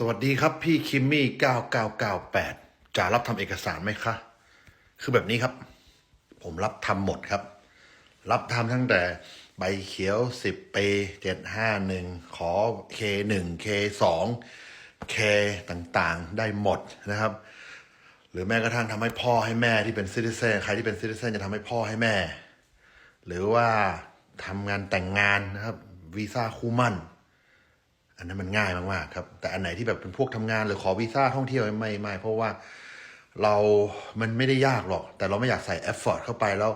สวัสดีครับพี่คิมมี่ 9998จะรับทำเอกสารไหมคะ คือแบบนี้ครับ ผมรับทำหมดครับ รับทำตั้งแต่ใบเขียว 10 ปี751 ขอ K1 K2 K ต่างๆ ได้หมดนะครับ หรือแม้กระทั่งทำให้พ่อให้แม่ที่เป็นซิติเซนใครที่เป็นซิติเซนจะทำให้พ่อให้แม่ หรือว่าทำงานแต่งงานนะครับวีซ่าคู่มั่น อันนั้นมันง่ายมากๆครับ แต่อันไหนที่แบบเป็นพวกทำงานหรือขอวีซ่าท่องเที่ยวไม่ไม่เพราะว่าเรา มันไม่ได้ยากหรอก แต่เราไม่อยากใส่เอฟเฟอร์เข้าไปแล้ว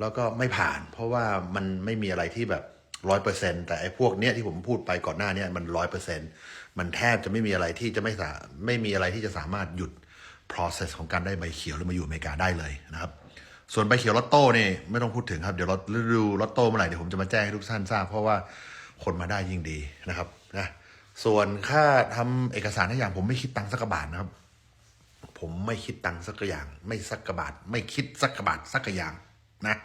แล้วก็ไม่ผ่าน เพราะว่ามันไม่มีอะไรที่แบบร้อยเปอร์เซ็นแต่ไอ้พวกเนี้ยที่ผมพูดไปก่อนหน้าเนี้ยมันร้อยเปอร์เซ็นมันแทบจะไม่มีอะไรที่จะไม่สาไม่มีอะไรที่จะสามารถหยุด process ของการได้ใบเขียวหรือมาอยู่อเมริกาได้เลยนะครับ ส่วนใบเขียวลอตโต้นี่ไม่ต้องพูดถึงครับ เดี๋ยวรฤดูลอตโต้เมื่อไหร่เดี๋ยวผมจะมาแจ้งให้ทุกท่านทราบเพราะว่า คนมาได้ยิ่งดีนะครับนะส่วนค่าทำเอกสารทุกอย่าง ผมไม่คิดตังค์สักกระบาทนะครับ ผมไม่คิดตังค์สักกระอย่าง ไม่สักกระบาท ไม่คิดสักกระบาทสักกระอย่างนะ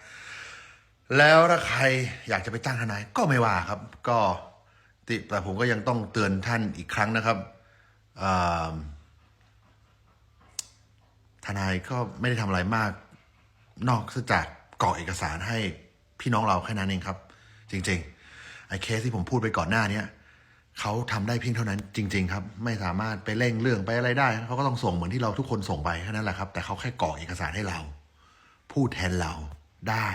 แล้วถ้าใครอยากจะไปจ้างทนายก็ไม่ว่าครับ ก็ติแต่ผมก็ยังต้องเตือนท่านอีกครั้งนะครับทนายก็ไม่ได้ทำอะไรมาก นอกจากกรอกเอกสารให้พี่น้องเราแค่นั้นเองครับ จริง ๆ ไอ้เคสที่ผมพูดไปก่อนหน้าเนี้ยเขาทำได้เพียงเท่านั้นจริง ๆ ครับ ไม่สามารถไปเร่งเรื่องไปอะไรได้เขาก็ต้องส่งเหมือนที่เราทุกคนส่งไปแค่นั้นแหละครับ แต่เขาแค่กรอกเอกสารให้เรา พูดแทนเราได้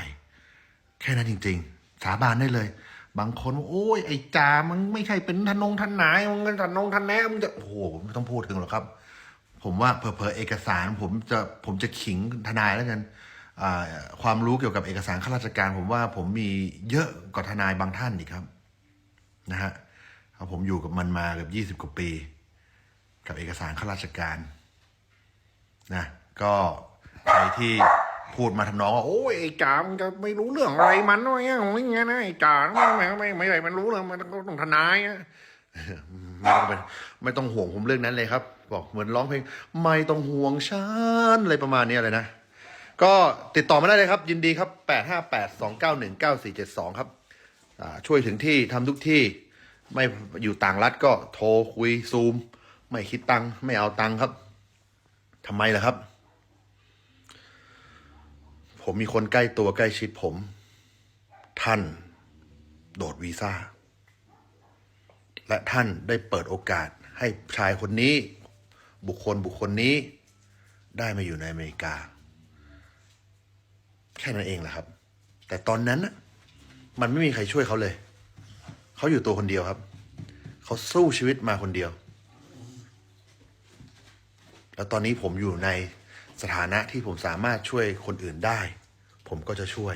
แค่นั้นจริง ๆ สาบานได้เลย บางคนว่าโอ้ยไอ้จามันไม่ใช่เป็นทนงทนายมันเป็นทนงทนแนมึงจะโอ้โหไม่ต้องพูดถึงหรอกครับ ผมว่าเพอเพอๆเอกสาร ผมจะผมจะขิงทนายแล้วกัน ความรู้เกี่ยวกับเอกสารข้าราชการ ผมว่าผมมีเยอะกว่าทนายบางท่านอีกครับนะฮะผมอยู่กับมันมาเกือบยี่สิบกว่าปี กับเอกสารข้าราชการนะก็ใครที่พูดมาทำนองว่าโอ้ยไอ้จ่ามันจะไม่รู้เรื่องอะไรมันวะเนี่ยอย่างเงี้ยนะไอ้จ่าไม่ไม่ไม่ไม่ไม่มันรู้เลยมันต้องทนายอะไม่ต้องเป็นไม่ต้องห่วงผมเรื่องนั้นเลยครับ บอกเหมือนร้องเพลง ไม่ต้องห่วงฉันอะไรประมาณนี้เลยนะ ก็ติดต่อมาได้เลยครับ ยินดีครับ 8 5 8 2 9 1 9 4 7 2 ครับอ่าช่วยถึงที่ทำทุกที่ไม่อยู่ต่างรัฐก็โทรคุยซูม ไม่คิดตังค์ไม่เอาตังค์ครับทำไมล่ะครับ ผมมีคนใกล้ตัวใกล้ชิดผม ท่าน โดดวีซ่า และท่านได้เปิดโอกาสให้ชายคนนี้ บุคคลบุคคลนี้ ได้มาอยู่ในอเมริกา แค่นั้นเองแหละครับ แต่ตอนนั้นน่ะมันไม่มีใครช่วยเขาเลย เขาอยู่ตัวคนเดียวครับ เขาสู้ชีวิตมาคนเดียว แล้วตอนนี้ผมอยู่ในสถานะที่ผมสามารถช่วยคนอื่นได้ ผมก็จะช่วย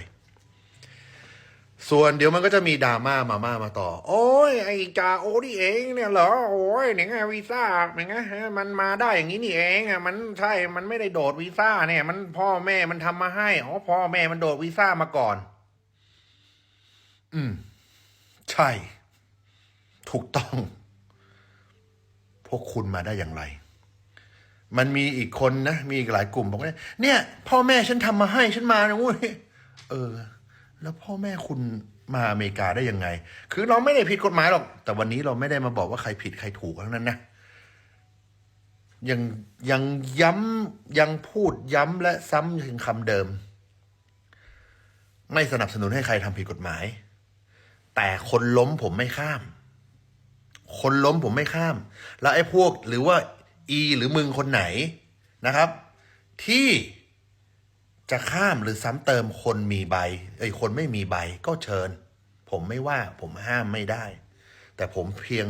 ส่วนเดี๋ยวมันก็จะมีดราม่ามาม่ามาต่อ โอ้ยไอ้จาโอนี่เองเนี่ยเหรอโอ้ยเนี่ยไงวีซ่าเนี่ยไงมันมาได้อย่างนี้นี่เองอะมันใช่มันไม่ได้โดดวีซ่าเนี่ย มันพ่อแม่มันทำมาให้อ๋อพ่อแม่มันโดดวีซ่ามาก่อน อืม ใช่ ถูกต้อง พวกคุณมาได้อย่างไร มันมีอีกคนนะมีอีกหลายกลุ่มบอกว่าเนี่ย พ่อแม่ฉันทำมาให้ฉันมานะเว้ยเออ แล้วพ่อแม่คุณมาอเมริกาได้ยังไง คือเราไม่ได้ผิดกฎหมายหรอก แต่วันนี้เราไม่ได้มาบอกว่าใครผิดใครถูกทั้งนั้นนะยังยังย้ำยังพูดย้ำและซ้ำถึงคำเดิม ไม่สนับสนุนให้ใครทำผิดกฎหมาย แต่คนล้มผมไม่ข้าม คนล้มผมไม่ข้าม แล้วไอ้พวกหรือว่า อีหรือมึงคนไหนนะครับ ที่ จะข้ามหรือซ้ำเติมคนมีใบไอ้คนไม่มีใบก็เชิญ ผมไม่ว่าผมห้ามไม่ได้ แต่ผมเพียง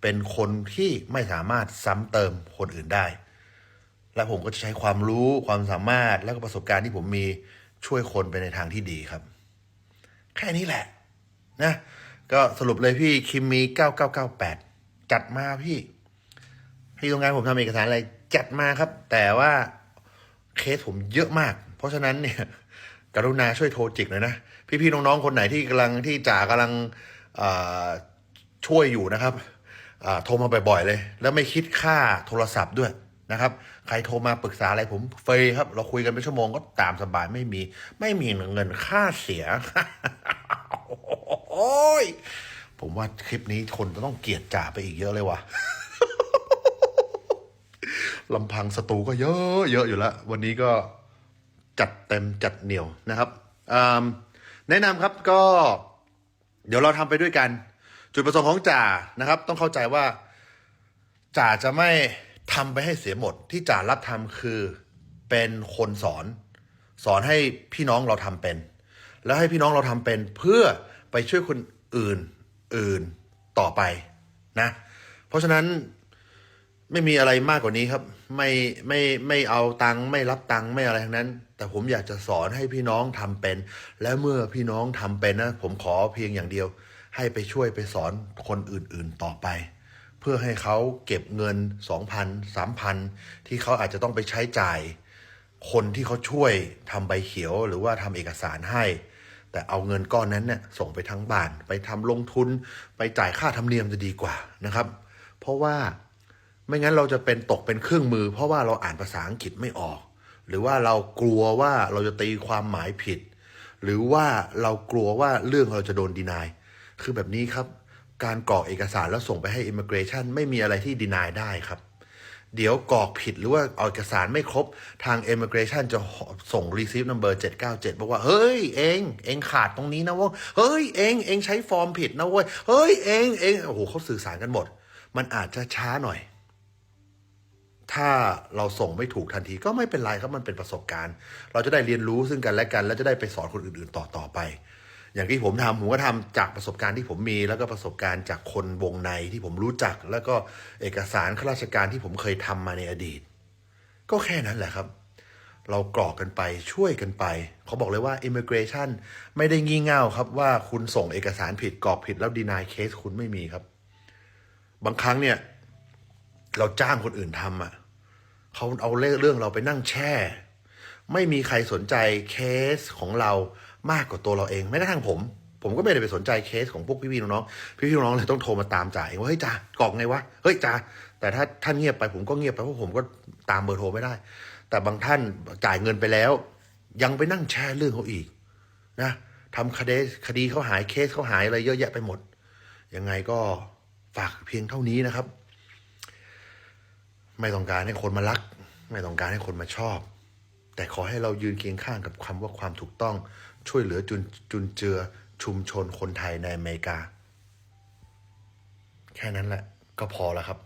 เป็นคนที่ไม่สามารถซ้ำเติมคนอื่นได้ และผมก็จะใช้ความรู้ความสามารถและก็ประสบการณ์ที่ผมมีช่วยคนไปในทางที่ดีครับ แค่นี้แหละนะก็สรุปเลยพี่คิมมี 9998 จัดมาพี่ที่ตรงงานผมทำเอกสารอะไรจัดมาครับ แต่ว่าเคสผมเยอะมาก ราะฉะนั้นเนี่ยกรุณาช่วยโทรจิกหน่อยนะ พี่ๆน้องๆคนไหนที่กำลังที่จ่ากำลังช่วยอยู่นะครับโทรมาบ่อยๆเลย แล้วไม่คิดค่าโทรศัพท์ด้วยนะครับ ใครโทรมาปรึกษาอะไรผมเฟรีครับ เราคุยกันเป็นชั่วโมงก็ตามสบายไม่มี ไม่มีเงินค่าเสียโอ้ยผมว่าคลิปนี้คนจะต้องเกลียดจ่าไปอีกเยอะเลยว่ะลำพังสตูก็เยอะเยอะอยู่แล้ว วันนี้ก็ จัดเต็มจัดเหนียวนะครับแนะนำครับก็เดี๋ยวเราทำไปด้วยกัน จุดประสงค์ของจ่านะครับ ต้องเข้าใจว่าจ่าจะไม่ทำไปให้เสียหมด ที่จ่ารับทำคือเป็นคนสอน สอนให้พี่น้องเราทำเป็น แล้วให้พี่น้องเราทำเป็นเพื่อไปช่วยคนอื่นอื่นต่อไปนะ เพราะฉะนั้น ไม่มีอะไรมากกว่านี้ครับ ไม่ไม่ไม่เอาตังค์ไม่รับตังค์ไม่อะไรทั้งนั้น แต่ผมอยากจะสอนให้พี่น้องทำเป็น และเมื่อพี่น้องทำเป็นนะ ผมขอเพียงอย่างเดียว ให้ไปช่วยไปสอนคนอื่นๆต่อไป เพื่อให้เขาเก็บเงินสองพันสามพันที่เขาอาจจะต้องไปใช้จ่าย คนที่เขาช่วยทำใบเขียวหรือว่าทำเอกสารให้ แต่เอาเงินก้อนนั้นเนี่ยส่งไปทั้งบ้าน ไปทำลงทุน ไปจ่ายค่าธรรมเนียมจะดีกว่านะครับ เพราะว่า ไม่งั้นเราจะเป็นตกเป็นเครื่องมือ เพราะว่าเราอ่านภาษาอังกฤษไม่ออก หรือว่าเรากลัวว่าเราจะตีความหมายผิด หรือว่าเรากลัวว่าเรื่องเราจะโดนดีนายคือแบบนี้ครับ การกรอกเอกสารแล้วส่งไปให้ Immigration ไม่มีอะไรที่ดีนายได้ครับ เดี๋ยวกรอกผิดหรือว่าเอาเอกสารไม่ครบทาง Immigration จะส่ง receipt number 797 บอกว่า เฮ้ย เอง เองขาดตรงนี้นะว่าเฮ้ย เอง เองใช้ฟอร์มผิดนะเว้ยเฮ้ย เอง เองโอ้โหเขาสื่อสารกันหมด มันอาจจะช้าหน่อย ถ้าเราส่งไม่ถูกทันทีก็ไม่เป็นไรครับมันเป็นประสบการณ์ เราจะได้เรียนรู้ซึ่งกันและกัน แล้วจะได้ไปสอนคนอื่นๆต่อต่อไป อย่างที่ผมทำผมก็ทำจากประสบการณ์ที่ผมมี แล้วก็ประสบการณ์จากคนวงในที่ผมรู้จัก แล้วก็เอกสารข้าราชการที่ผมเคยทำมาในอดีต ก็แค่นั้นแหละครับ เรากรอกกันไปช่วยกันไปเขาบอกเลยว่า immigration ไม่ได้งี่เง่าครับว่าคุณส่งเอกสารผิดกรอกผิดแล้ว deny case คุณไม่มีครับ บางครั้งเนี่ย เราจ้างคนอื่นทำอะเขาเอาเรื่องเราไปนั่งแช่ ไม่มีใครสนใจเคสของเรามากกว่าตัวเราเองแม้กระทั่งผม ผมก็ไม่ได้ไปสนใจเคสของพวกพี่ๆน้องๆพี่ๆน้องๆเลยต้องโทรมาตามจ่าเองว่าเฮ้ยจ่ากรอกไงวะเฮ้ยจ่าแต่ถ้าท่านเงียบไปผมก็เงียบไปเพราะผมก็ตามเบอร์โทรไม่ได้ แต่บางท่านจ่ายเงินไปแล้ว ยังไปนั่งแช่เรื่องเขาอีก นะทำคดีคดีเขาหายเคสเขาหายอะไรเยอะแยะไปหมดยังไงก็ฝากเพียงเท่านี้นะครับ ไม่ต้องการให้คนมารัก ไม่ต้องการให้คนมาชอบ แต่ขอให้เรายืนเคียงข้างกับคำว่าความถูกต้องช่วยเหลือจุนจุนเจือชุมชนคนไทยในอเมริกา แค่นั้นแหละก็พอแล้วครับ